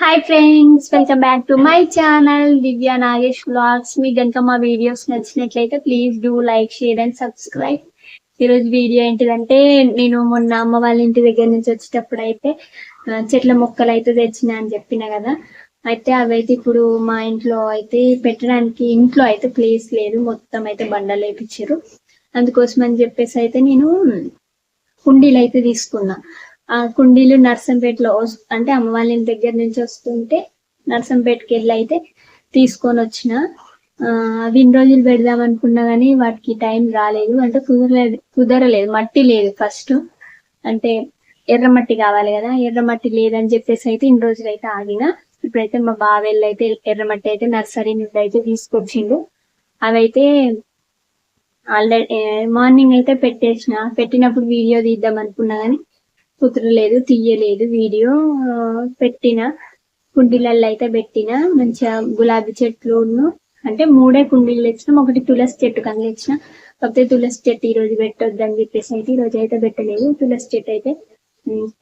Hi friends welcome back to my channel Divya Nagesh blogs మీకు కనుక మా videos నచ్చినట్లయితే please do like share and subscribe ఈరోజు video ఏంటిదంటే నేను మొన్న అమ్మ వాళ్ళ ఇంటి దగ్గర నుంచి వచ్చేటప్పుడు అయితే చెట్ల మొక్కలు అయితే తెచ్చిన అని చెప్పిన కదా అయితే అవైతే ఇప్పుడు మా ఇంట్లో అయితే పెట్టడానికి ఇంట్లో అయితే ప్లేస్ లేదు మొత్తం అయితే బండలు వేపించారు అందుకోసం అని చెప్పేసి అయితే నేను కుండీలు అయితే తీసుకున్నా ఆ కుండీలు నర్సంపేటలో అంటే అమ్మ వాళ్ళ ఇంటి దగ్గర నుంచి వస్తుంటే నర్సంపేటకి వెళ్ళి అయితే తీసుకొని వచ్చిన. ఆ, అవి ఇన్ని రోజులు పెడదాం అనుకున్నా కానీ వాటికి టైం రాలేదు. అంటే కుదరలేదు కుదరలేదు మట్టి లేదు ఫస్ట్. అంటే ఎర్రమట్టి కావాలి కదా ఎర్రమట్టి లేదని చెప్పేసి అయితే ఇన్ని రోజులు అయితే ఆగిన. ఇప్పుడైతే మా బావెళ్ళు అయితే ఎర్రమట్టి అయితే నర్సరీ నుండి అయితే తీసుకొచ్చిండు. అవైతే ఆల్రెడీ మార్నింగ్ అయితే పెట్టేసిన. పెట్టినప్పుడు వీడియో తీద్దాం అనుకున్నా కానీ కుదరలేదు తీయలేదు వీడియో. పెట్టిన కుండీలలో అయితే పెట్టిన మంచిగా గులాబీ చెట్లు అంటే మూడే కుండీలు తెచ్చినాం ఒకటి తులసి చెట్టు కానీ తెచ్చిన. కాకపోతే తులసి చెట్టు ఈ రోజు పెట్టొద్దు అని చెప్పేసి అయితే ఈ రోజు అయితే పెట్టలేదు. తులసి చెట్టు అయితే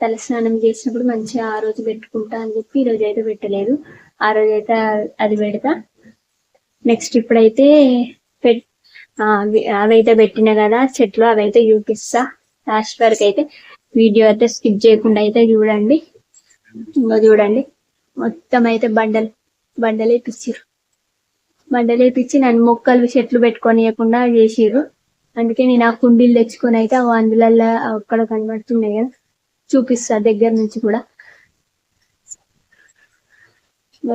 తలస్నానం చేసినప్పుడు మంచిగా ఆ రోజు పెట్టుకుంటా అని చెప్పి ఈ రోజు అయితే పెట్టలేదు. ఆ రోజు అయితే అది పెడతా. నెక్స్ట్ ఇప్పుడైతే పెట్ అవి అవైతే పెట్టిన కదా చెట్లు అవైతే చూపిస్తా లాస్ట్ వరకు అయితే వీడియో అయితే స్కిప్ చేయకుండా అయితే చూడండి. ఇంకా చూడండి. మొత్తం అయితే బండలు బండలు వేపించారు బండలు వేపించి నన్ను మొక్కలు చెట్లు పెట్టుకొనియకుండా చేసిర్రు. అందుకే నేను ఆ కుండీలు తెచ్చుకొని అయితే ఆ అందులల్లో అక్కడ కనబడుతున్నాయి కదా చూపిస్తా దగ్గర నుంచి కూడా.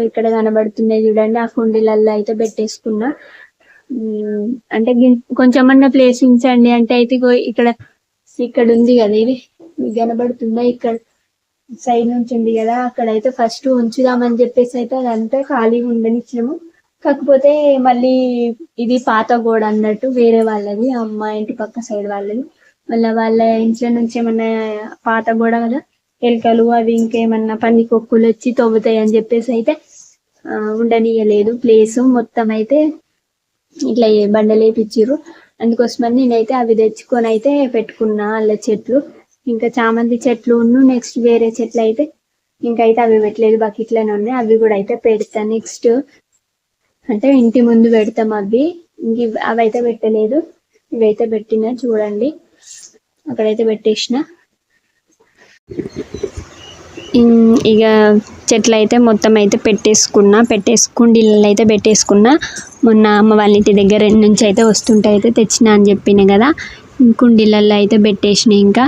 ఇక్కడ కనబడుతున్నాయి చూడండి. ఆ కుండీలల్లో అయితే పెట్టేసుకున్నా. అంటే కొంచెం కొంచెమన్నా ప్లేస్ ఉంచండి అంటే అయితే ఇక్కడ ఇక్కడ ఉంది కదా ఇది. మీకు కనబడుతుందా ఇక్కడ సైడ్ నుంచి ఉంది కదా అక్కడ అయితే ఫస్ట్ ఉంచుదామని చెప్పేసి అయితే అదంతా ఖాళీగా ఉండనిచ్చినాము. కాకపోతే మళ్ళీ ఇది పాత గోడ అన్నట్టు వేరే వాళ్ళది అమ్మ ఇంటి పక్క సైడ్ వాళ్ళది. మళ్ళీ వాళ్ళ ఇంట్లో నుంచి ఏమన్నా పాత గోడ కదా ఎలుకలు అవి ఇంకేమన్నా పంది కొక్కులు వచ్చి తవ్వుతాయి అని చెప్పేసి అయితే ఉండనియలేదు ఉండనీయలేదు. ప్లేస్ మొత్తం అయితే ఇట్లా బండలేపిచ్చిర్రు. అందుకోసమని నేనైతే అవి తెచ్చుకొని అయితే పెట్టుకున్నా అల్ల చెట్లు. ఇంకా చామంతి చెట్లు నెక్స్ట్ వేరే చెట్లు అయితే ఇంకా అయితే అవి పెట్టలేదు బకెట్లోనే ఉన్నాయి. అవి కూడా అయితే పెడతా. నెక్స్ట్ అంటే ఇంటి ముందు పెడతాం అవి. ఇంక అవి అయితే పెట్టలేదు. ఇవైతే పెట్టిన చూడండి. అక్కడైతే పెట్టేసిన. ఇక చెట్లు అయితే మొత్తం అయితే పెట్టేసుకున్నా. పెట్టేసుకుండీలలో అయితే పెట్టేసుకున్నా. మొన్న అమ్మ వాళ్ళ ఇంటి దగ్గర నుంచి అయితే వస్తుంటే అయితే తెచ్చిన అని చెప్పిన కదా. కుండీలలో అయితే పెట్టేసిన ఇంకా.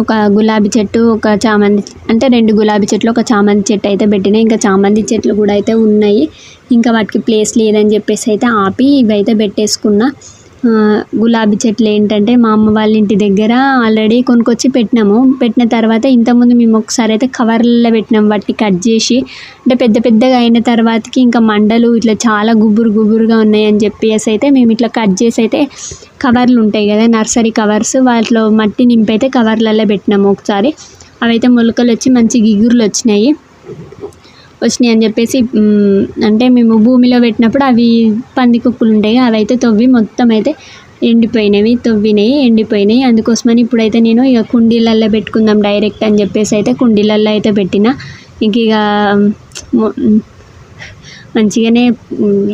ఒక గులాబీ చెట్టు ఒక చామంతి అంటే రెండు గులాబీ చెట్లు ఒక చామంతి చెట్టు అయితే పెట్టిన ఇంకా చామంతి చెట్లు కూడా అయితే ఉన్నాయి. ఇంకా వాటికి ప్లేస్ లేదని చెప్పేసి అయితే ఆపి ఇవైతే పెట్టేసుకున్నా. గులాబీ చెట్లు ఏంటంటే మా అమ్మ వాళ్ళ ఇంటి దగ్గర ఆల్రెడీ కొనుక్కొచ్చి పెట్టినాము. పెట్టిన తర్వాత ఇంతకుముందు మేము ఒకసారి అయితే కవర్లలో పెట్టినాం. వాటిని కట్ చేసి అంటే పెద్ద పెద్దగా అయిన తర్వాతకి ఇంకా మండలు ఇట్లా చాలా గుబురు గుబురుగా ఉన్నాయని చెప్పేసి అయితే మేము ఇట్లా కట్ చేసి అయితే కవర్లు ఉంటాయి కదా నర్సరీ కవర్స్ వాటిలో మట్టి నింపైతే అయితే కవర్లలో పెట్టినాము ఒకసారి. అవైతే మొలకలు వచ్చి మంచి గిగురులు వచ్చినాయి. వచ్చినాయి అని చెప్పేసి అంటే మేము భూమిలో పెట్టినప్పుడు అవి పంది కుక్కులు ఉంటాయి అవి అయితే తవ్వి మొత్తం అయితే ఎండిపోయినవి తవ్వినాయి ఎండిపోయినాయి. అందుకోసమని ఇప్పుడైతే నేను ఇక కుండీలల్లో పెట్టుకుందాం డైరెక్ట్ అని చెప్పేసి అయితే కుండీలల్లో అయితే పెట్టిన. ఇంక ఇక మంచిగానే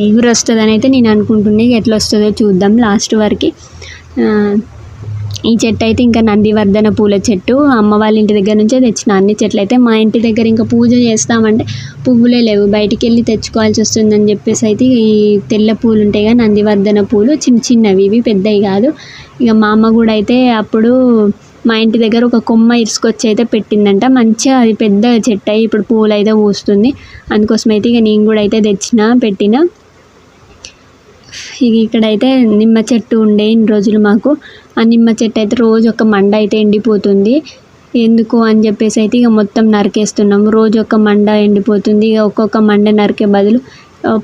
ఎగురు వస్తుందని అయితే నేను అనుకుంటున్నా. ఇక ఎట్లా వస్తుందో చూద్దాం లాస్ట్ వరకు. ఈ చెట్టు అయితే ఇంకా నందివర్ధన పూల చెట్టు. అమ్మ వాళ్ళ ఇంటి దగ్గర నుంచే తెచ్చిన అన్ని చెట్లు అయితే మా ఇంటి దగ్గర ఇంకా పూజ చేస్తామంటే పువ్వులే లేవు. బయటికి వెళ్ళి తెచ్చుకోవాల్సి వస్తుందని చెప్పేసి అయితే ఈ తెల్ల పూలు ఉంటాయి కదా నందివర్ధన పూలు. చిన్న చిన్నవి ఇవి పెద్దవి కాదు. ఇక మా అమ్మ కూడా అయితే అప్పుడు మా ఇంటి దగ్గర ఒక కొమ్మ ఇరుసుకొచ్చి అయితే పెట్టిందంట. మంచిగా అది పెద్ద చెట్టు అయి ఇప్పుడు పూలు అయితే పూస్తుంది. అందుకోసం అయితే ఇక నేను కూడా అయితే తెచ్చిన పెట్టిన. ఇక ఇక్కడైతే నిమ్మ చెట్టు ఉండే ఇన్ని రోజులు మాకు. ఆ నిమ్మ చెట్టు అయితే రోజు ఒక మండ అయితే ఎండిపోతుంది. ఎందుకు అని చెప్పేసి అయితే ఇక మొత్తం నరికేస్తున్నాము రోజు ఒక మండ ఎండిపోతుంది. ఇక ఒక్కొక్క మండ నరికే బదులు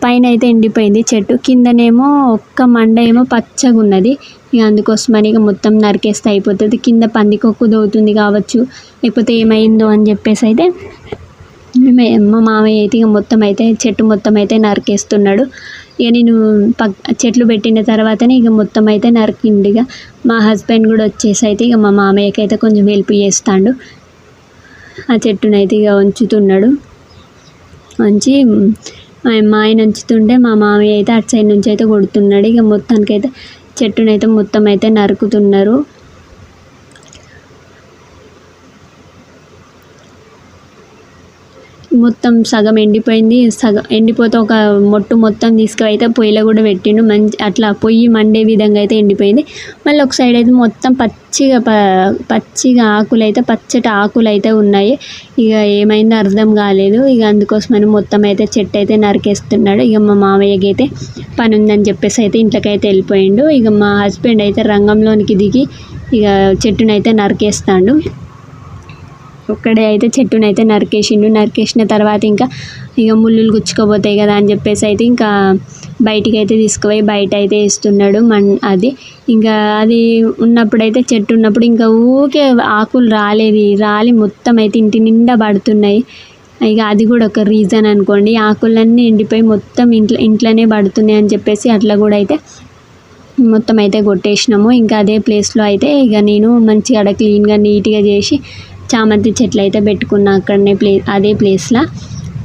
పైన అయితే ఎండిపోయింది చెట్టు. కిందనేమో ఒక్క మండ ఏమో పచ్చగా ఉన్నది. ఇక అందుకోసమని ఇక మొత్తం నరికేస్తే అయిపోతుంది. కింద పందికొక్కు దోవుతుంది కావచ్చు. లేకపోతే ఏమైందో అని చెప్పేసి అయితే మా మామయ్య అయితే ఇక మొత్తం అయితే చెట్టు మొత్తం అయితే నరికేస్తున్నాడు. ఇక నేను పక్ చెట్లు పెట్టిన తర్వాతనే ఇక మొత్తం అయితే నరికిండు. ఇక మా హస్బెండ్ కూడా వచ్చేసి అయితే ఇక మా మామయ్యకి అయితే కొంచెం హెల్ప్ చేస్తాడు. ఆ చెట్టునైతే ఇక ఉంచుతున్నాడు. ఉంచి మా ఆయన ఉంచుతుంటే మా మామయ్య అయితే అటు సైడ్ నుంచి అయితే కొడుతున్నాడు. ఇక మొత్తానికైతే చెట్టునైతే మొత్తం అయితే నరుకుతున్నారు. మొత్తం సగం ఎండిపోయింది. సగం ఎండిపోతే ఒక మొట్టు మొత్తం తీసుకువైతే పొయ్యిలో కూడా పెట్టిండు. మంచి అట్లా పొయ్యి మండే విధంగా అయితే ఎండిపోయింది. మళ్ళీ ఒక సైడ్ అయితే మొత్తం పచ్చిగా ప పచ్చిగా ఆకులు అయితే పచ్చటి ఆకులు అయితే ఉన్నాయి. ఇక ఏమైందో అర్థం కాలేదు. ఇక అందుకోసమని మొత్తం అయితే చెట్టు అయితే నరికేస్తున్నాడు. ఇక మా మామయ్యకి అయితే పని ఉందని చెప్పేసి అయితే ఇంట్లోకి అయితే వెళ్ళిపోయిండు. ఇక మా హస్బెండ్ అయితే రంగంలోనికి దిగి ఇక చెట్టునైతే నరికేస్తాడు. ఒక్కడే అయితే చెట్టునైతే నరికేసిండు. నరికేసిన తర్వాత ఇంకా ఇక ముళ్ళులు గుచ్చుకోపోతాయి కదా అని చెప్పేసి అయితే ఇంకా బయటికి అయితే తీసుకుపోయి బయట అయితే వేస్తున్నాడు మన్ అది ఇంకా అది ఉన్నప్పుడైతే చెట్టు ఉన్నప్పుడు ఇంకా ఊకే ఆకులు రాలేదు రాలి మొత్తం అయితే ఇంటి నిండా పడుతున్నాయి. ఇక అది కూడా ఒక రీజన్ అనుకోండి. ఆకులన్నీ ఎండిపోయి మొత్తం ఇంట్లో ఇంట్లోనే పడుతున్నాయి అని చెప్పేసి అట్లా కూడా అయితే మొత్తం అయితే కొట్టేసినాము. ఇంకా అదే ప్లేస్లో అయితే ఇక నేను మంచిగా అక్కడ క్లీన్గా నీట్గా చేసి చామంతి చెట్లు అయితే పెట్టుకున్నా అక్కడనే ప్లే అదే ప్లేస్లో.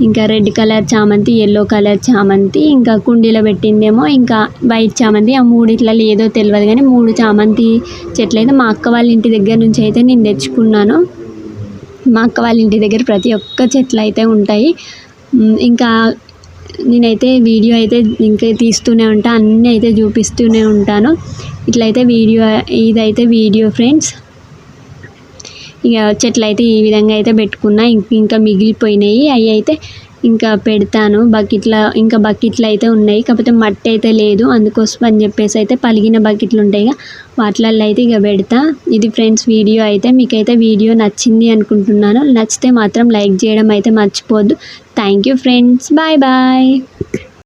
ఇంకా రెడ్ కలర్ చామంతి ఎల్లో కలర్ చామంతి ఇంకా కుండీలో పెట్టిందేమో ఇంకా వైట్ చామంతి. ఆ మూడిట్లలో ఏదో తెలియదు కానీ మూడు చామంతి చెట్లు అయితే మా అక్క వాళ్ళ ఇంటి దగ్గర నుంచి అయితే నేను తెచ్చుకున్నాను. మా అక్క వాళ్ళ ఇంటి దగ్గర ప్రతి ఒక్క చెట్లు అయితే ఉంటాయి. ఇంకా నేనైతే వీడియో అయితే ఇంకా తీస్తూనే ఉంటాను అన్నీ అయితే చూపిస్తూనే ఉంటాను. ఇట్లయితే వీడియో ఇదైతే వీడియో ఫ్రెండ్స్. ఇక చెట్లు అయితే ఈ విధంగా అయితే పెట్టుకున్నా. ఇంకా మిగిలిపోయినాయి. అవి అయితే ఇంకా పెడతాను. బకెట్ల ఇంకా బకెట్లు అయితే ఉన్నాయి. కాకపోతే మట్టి అయితే లేదు. అందుకోసం అని చెప్పేసి అయితే పలిగిన బకెట్లు ఉంటాయి వాటిలల్లో వాటిలలో అయితే ఇక పెడతా. ఇది ఫ్రెండ్స్ వీడియో అయితే. మీకైతే వీడియో నచ్చింది అనుకుంటున్నాను. నచ్చితే మాత్రం లైక్ చేయడం అయితే మర్చిపోద్దు thank you friends. Bye bye.